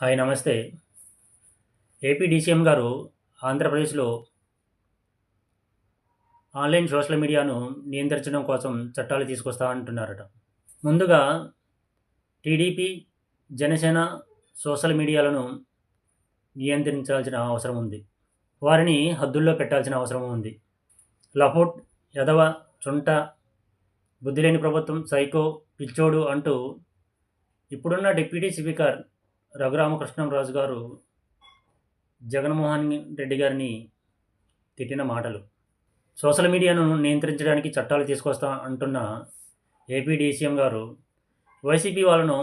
Hi నమస్తే. AP DCM గారు ఆంధ్రప్రదేశ్లో ఆన్లైన్ సోషల్ మీడియాను నియంత్రించడం కోసం చట్టాలు తీసుకొస్తా అంటున్నారట. ముందుగా టీడీపీ జనసేన సోషల్ మీడియాలను నియంత్రించాల్సిన అవసరం ఉంది. వారిని హద్దుల్లో పెట్టాల్సిన అవసరం ఉంది. లపోట్ యదవ చుంట బుద్ధిలేని ప్రభుత్వం సైకో పిచ్చోడు అంటూ ఇప్పుడున్న డిప్యూటీ స్పీకర్ రఘురామకృష్ణంరాజు గారు జగన్మోహన్ రెడ్డి గారిని తిట్టిన మాటలు. సోషల్ మీడియాను నియంత్రించడానికి చట్టాలు తీసుకొస్తా అంటున్న ఏపీ డీసీఎం గారు వైసీపీ వాళ్ళను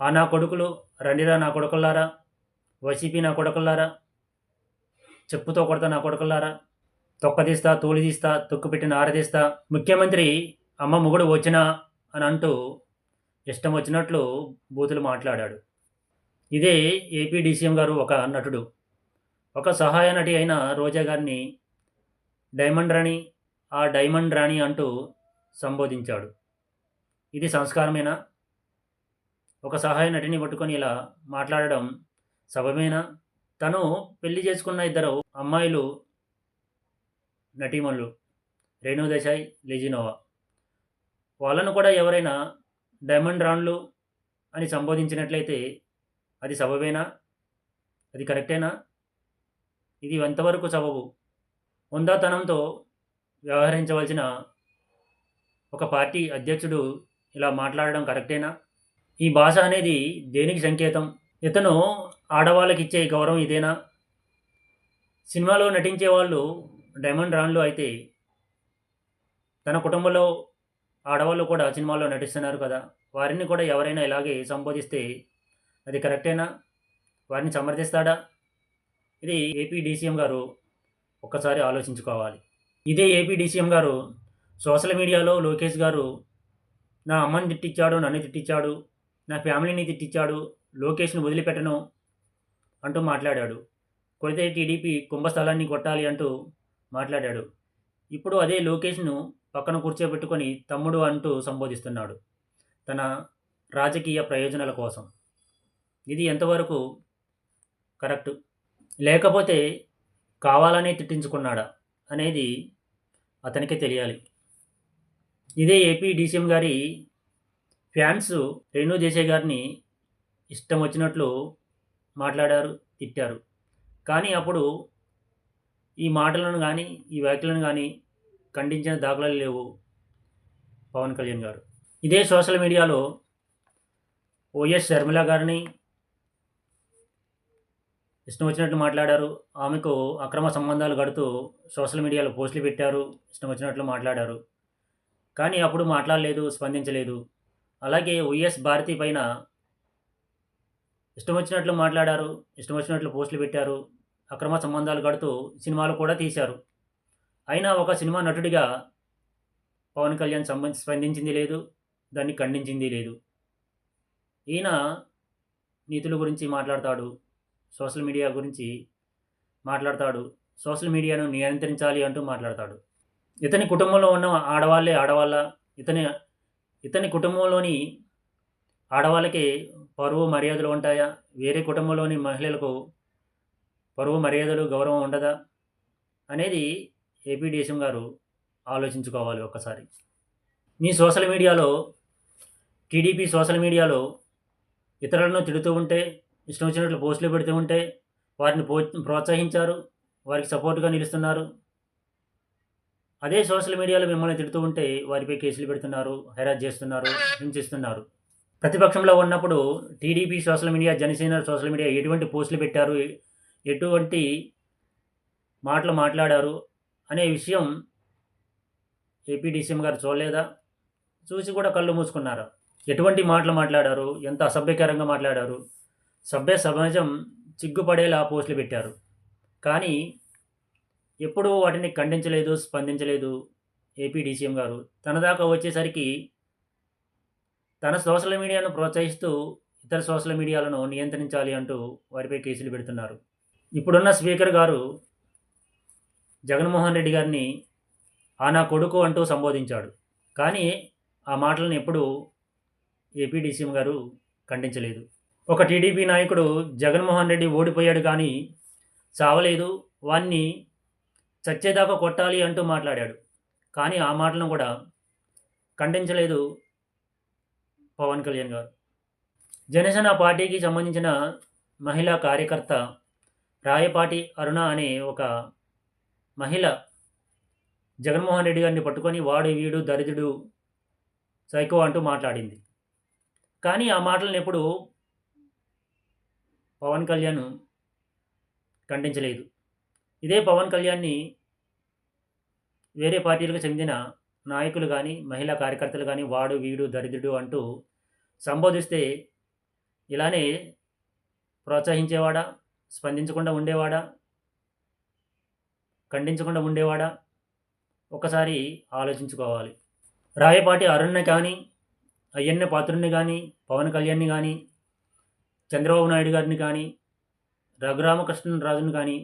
ఆ నా కొడుకులు రండిరా నా కొడుకుల్లారా వైసీపీ నా కొడుకుల్లారా చెప్పుతో కొడతా నా కొడుకుల్లారా తొక్కదీస్తా తూలిదీస్తా తొక్కు పెట్టిన ఆరదీస్తా ముఖ్యమంత్రి అమ్మ మొగుడు వచ్చినా అని అంటూ ఇష్టం వచ్చినట్లు బూతులు మాట్లాడాడు. ఇదే ఏపీ డీసీఎం గారు ఒక నటుడు. ఒక సహాయ నటి అయిన రోజా గారిని డైమండ్ రాణి ఆ డైమండ్ రాణి అంటూ సంబోధించాడు. ఇది సంస్కారమేనా? ఒక సహాయ నటిని పట్టుకొని ఇలా మాట్లాడడం సబమేనా తను పెళ్ళి చేసుకున్న ఇద్దరు అమ్మాయిలు నటీమణులు రేణు దేశాయ్ లెజినోవా. వాళ్ళను కూడా ఎవరైనా డైమండ్ రాన్లు అని సంబోధించినట్లయితే అది సబబేనా? అది కరెక్టేనా? ఇది ఎంతవరకు సబబు? ఉందాతనంతో వ్యవహరించవలసిన ఒక పార్టీ అధ్యక్షుడు ఇలా మాట్లాడడం కరెక్టేనా? ఈ భాష అనేది దేనికి సంకేతం? ఇతను ఆడవాళ్ళకి ఇచ్చే గౌరవం ఇదేనా? సినిమాలో నటించే వాళ్ళు డైమండ్ రాన్లు అయితే తన కుటుంబంలో ఆడవాళ్ళు కూడా సినిమాల్లో నటిస్తున్నారు కదా. వారిని కూడా ఎవరైనా ఇలాగే సంబోధిస్తే అది కరెక్టేనా? వారిని సమర్థిస్తాడా? ఇది ఏపీ డీసీఎం గారు ఒక్కసారి ఆలోచించుకోవాలి. ఇదే ఏపీ డీసీఎం గారు సోషల్ మీడియాలో లోకేష్ గారు నా అమ్మని తిట్టించాడు నన్ను తిట్టించాడు నా ఫ్యామిలీని తిట్టించాడు లోకేష్ను వదిలిపెట్టను అంటూ మాట్లాడాడు. కొడితే టీడీపీ కుంభస్థలాన్ని కొట్టాలి అంటూ మాట్లాడాడు. ఇప్పుడు అదే లోకేష్ను పక్కన కూర్చోబెట్టుకొని తమ్ముడు అంటూ సంబోధిస్తున్నాడు తన రాజకీయ ప్రయోజనాల కోసం. ఇది ఎంతవరకు కరెక్ట్? లేకపోతే కావాలనే తిట్టించుకున్నాడా అనేది అతనికే తెలియాలి. ఇదే ఏపీ డీసీఎం గారి ఫ్యాన్స్ రేణు దేశాయ్ గారిని ఇష్టం వచ్చినట్లు మాట్లాడారు తిట్టారు. కానీ అప్పుడు ఈ మాటలను కానీ ఈ వ్యాఖ్యలను కానీ ఖండించిన దాఖలాలు లేవు పవన్ కళ్యాణ్ గారు. ఇదే సోషల్ మీడియాలో ఓఎస్ శర్మిల గారిని ఇష్టం వచ్చినట్లు మాట్లాడారు. ఆమెకు అక్రమ సంబంధాలు గడుతూ సోషల్ మీడియాలో పోస్టులు పెట్టారు. ఇష్టం వచ్చినట్లు మాట్లాడారు. కానీ అప్పుడు మాట్లాడలేదు స్పందించలేదు. అలాగే వైఎస్ భారతి పైన ఇష్టం వచ్చినట్లు మాట్లాడారు ఇష్టం వచ్చినట్లు పోస్టులు పెట్టారు అక్రమ సంబంధాలు గడుతూ సినిమాలు కూడా తీశారు. అయినా ఒక సినిమా నటుడిగా పవన్ కళ్యాణ్ సంబంధి స్పందించింది లేదు దాన్ని ఖండించింది లేదు. ఈయన నీతుల గురించి మాట్లాడతాడు సోషల్ మీడియా గురించి మాట్లాడతాడు సోషల్ మీడియాను నియంత్రించాలి అంటూ మాట్లాడతాడు. ఇతని కుటుంబంలో ఉన్న ఆడవాళ్ళే ఆడవాళ్ళ ఇతని ఇతని కుటుంబంలోని ఆడవాళ్ళకి పరువు మర్యాదలు ఉంటాయా? వేరే కుటుంబంలోని మహిళలకు పరువు మర్యాదలు గౌరవం ఉండదా? అనేది ఏపీ డీఎస్ఎం గారు ఆలోచించుకోవాలి ఒక్కసారి. మీ సోషల్ మీడియాలో టీడీపీ సోషల్ మీడియాలో ఇతరులను తిడుతూ ఉంటే ఇష్టం వచ్చినట్లు పోస్టులు పెడుతూ ఉంటే వారిని పో ప్రోత్సహించారు వారికి సపోర్ట్గా నిలుస్తున్నారు. అదే సోషల్ మీడియాలో మిమ్మల్ని తిడుతూ ఉంటే వారిపై కేసులు పెడుతున్నారు హెరాస్ చేస్తున్నారు హింసిస్తున్నారు. ప్రతిపక్షంలో ఉన్నప్పుడు TDP social media Janasena social media ఎటువంటి పోస్టులు పెట్టారు? ఎటువంటి మాటలు మాట్లాడారు? అనే విషయం ఏపీ డీసీఎం గారు చూడలేదా? చూసి కూడా కళ్ళు మూసుకున్నారు. ఎటువంటి మాటలు మాట్లాడారు? ఎంత అసభ్యకరంగా మాట్లాడారు? సభ్య సమాజం చిగ్గుపడేలా పోస్టులు పెట్టారు. కానీ ఎప్పుడూ వాటిని ఖండించలేదు స్పందించలేదు ఏపీ డీసీఎం గారు. తన దాకా వచ్చేసరికి తన సోషల్ మీడియాను ప్రోత్సహిస్తూ ఇతర సోషల్ మీడియాలను నియంత్రించాలి అంటూ వారిపై కేసులు పెడుతున్నారు. ఇప్పుడున్న స్పీకర్ గారు జగన్మోహన్ రెడ్డి గారిని ఆ నా కొడుకు అంటూ సంబోధించాడు. కానీ ఆ మాటలను ఎప్పుడూ ఏపీడీసీఎం గారు ఖండించలేదు. ఒక టీడీపీ నాయకుడు జగన్మోహన్ రెడ్డి ఓడిపోయాడు కానీ చావలేదు వాన్ని చచ్చేదాకా కొట్టాలి అంటూ మాట్లాడాడు. కానీ ఆ మాటలను కూడా ఖండించలేదు పవన్ కళ్యాణ్ గారు. జనసేన పార్టీకి సంబంధించిన మహిళా కార్యకర్త రాయపాటి అరుణ అనే ఒక మహిళ జగన్మోహన్ రెడ్డి గారిని పట్టుకొని వాడు వీడు దరిద్రుడు సైకో అంటూ మాట్లాడింది. కానీ ఆ మాటలను ఎప్పుడు పవన్ కళ్యాణ్ ఖండించలేదు. ఇదే పవన్ కళ్యాణ్ని వేరే పార్టీలకు చెందిన నాయకులు కానీ మహిళా కార్యకర్తలు కానీ వాడు వీడు దరిద్రుడు అంటూ సంబోధిస్తే ఇలానే ప్రోత్సహించేవాడా స్పందించకుండా ఉండేవాడా? ఖండించకుండా ఉండేవాడా? ఒకసారి ఆలోచించుకోవాలి. రాయపాటి అరుణ్ని కానీ అయ్యన్న పాత్రుని కానీ పవన్ కళ్యాణ్ని కానీ చంద్రబాబు నాయుడు గారిని కానీ రఘురామకృష్ణరాజుని కానీ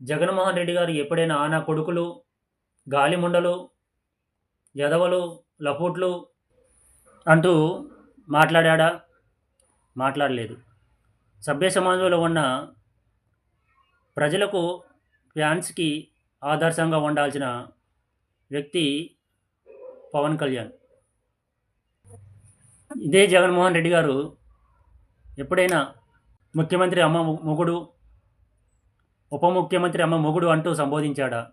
జగన్మోహన్ రెడ్డి గారు ఎప్పుడైనా ఆనా కొడుకులు గాలిముండలు యదవలు లపూట్లు అంటూ మాట్లాడా మాట్లాడలేదు. సభ్య సమాజంలో ఉన్న ప్రజలకు ఫ్యాన్స్కి ఆదర్శంగా ఉండాల్సిన వ్యక్తి పవన్ కళ్యాణ్. ఇదే జగన్మోహన్ రెడ్డి గారు ఎప్పుడైనా ముఖ్యమంత్రి అమ్మ మొగుడు ఉప ముఖ్యమంత్రి అమ్మ మొగుడు అంటూ సంబోధించాడా?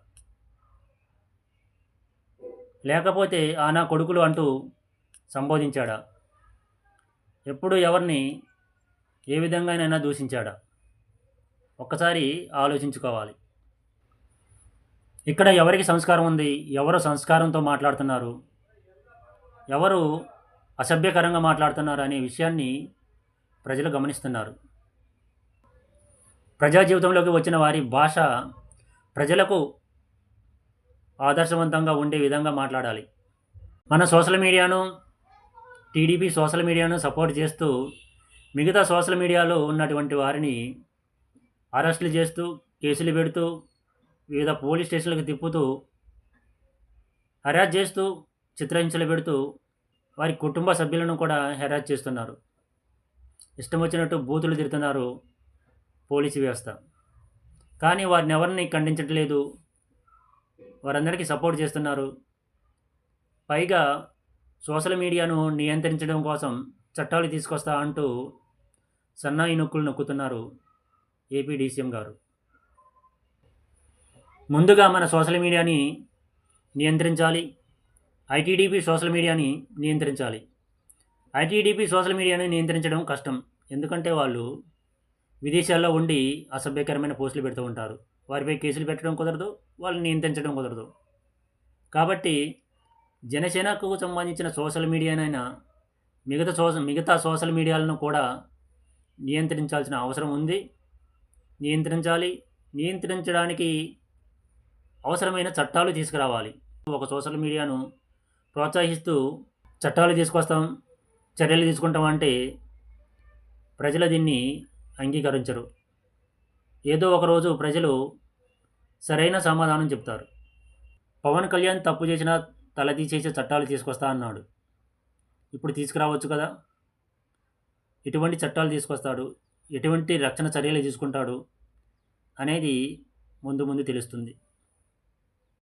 లేకపోతే ఆ నా కొడుకులు అంటూ సంబోధించాడా? ఎప్పుడు ఎవరిని ఏ విధంగానైనా దూషించాడా? ఒక్కసారి ఆలోచించుకోవాలి. ఇక్కడ ఎవరికి సంస్కారం ఉంది? ఎవరు సంస్కారంతో మాట్లాడుతున్నారు? ఎవరు అసభ్యకరంగా మాట్లాడుతున్నారు అనే విషయాన్ని ప్రజలు గమనిస్తున్నారు. ప్రజా జీవితంలోకి వచ్చిన వారి భాష ప్రజలకు ఆదర్శవంతంగా ఉండే విధంగా మాట్లాడాలి. మన సోషల్ మీడియాను టీడీపీ సోషల్ మీడియాను సపోర్ట్ చేస్తూ మిగతా సోషల్ మీడియాలో ఉన్నటువంటి వారిని అరెస్టులు చేస్తూ కేసులు పెడుతూ వివిధ పోలీస్ స్టేషన్లకు తిప్పుతూ హెరాజ్ చేస్తూ చిత్రహింసలు పెడుతూ వారి కుటుంబ సభ్యులను కూడా హెరాజ్ చేస్తున్నారు. ఇష్టం వచ్చినట్టు బూతులు తిడుతున్నారు పోలీసు వ్యవస్థ. కానీ వారిని ఎవరిని ఖండించట్లేదు. వారందరికీ సపోర్ట్ చేస్తున్నారు. పైగా సోషల్ మీడియాను నియంత్రించడం కోసం చట్టాలు తీసుకొస్తా అంటూ సన్నాయి నొక్కులు నొక్కుతున్నారు ఏపీ డీసీఎం గారు. ముందుగా మన సోషల్ మీడియాని నియంత్రించాలి. ఐటీడీపీ సోషల్ మీడియాని నియంత్రించాలి. ఐటీడీపీ సోషల్ మీడియాని నియంత్రించడం కష్టం. ఎందుకంటే వాళ్ళు విదేశాల్లో ఉండి అసభ్యకరమైన పోస్టులు పెడుతూ ఉంటారు. వారిపై కేసులు పెట్టడం కుదరదు వాళ్ళని నియంత్రించడం కుదరదు. కాబట్టి జనసేనకు సంబంధించిన సోషల్ మీడియానైనా మిగతా సోషల్ మిగతా సోషల్ మీడియాలను కూడా నియంత్రించాల్సిన అవసరం ఉంది. నియంత్రించాలి. నియంత్రించడానికి అవసరమైన చట్టాలు తీసుకురావాలి. ఒక సోషల్ మీడియాను ప్రోత్సహిస్తూ చట్టాలు తీసుకొస్తాం చర్యలు తీసుకుంటాం అంటే ప్రజలు దీన్ని అంగీకరించరు. ఏదో ఒకరోజు ప్రజలు సరైన సమాధానం చెప్తారు. పవన్ కళ్యాణ్ తప్పు చేసిన తలదీసేసే చట్టాలు తీసుకొస్తా అన్నాడు. ఇప్పుడు తీసుకురావచ్చు కదా. ఎటువంటి చట్టాలు తీసుకొస్తాడు? ఎటువంటి రక్షణ చర్యలు తీసుకుంటాడు? అనేది ముందు ముందు తెలుస్తుంది.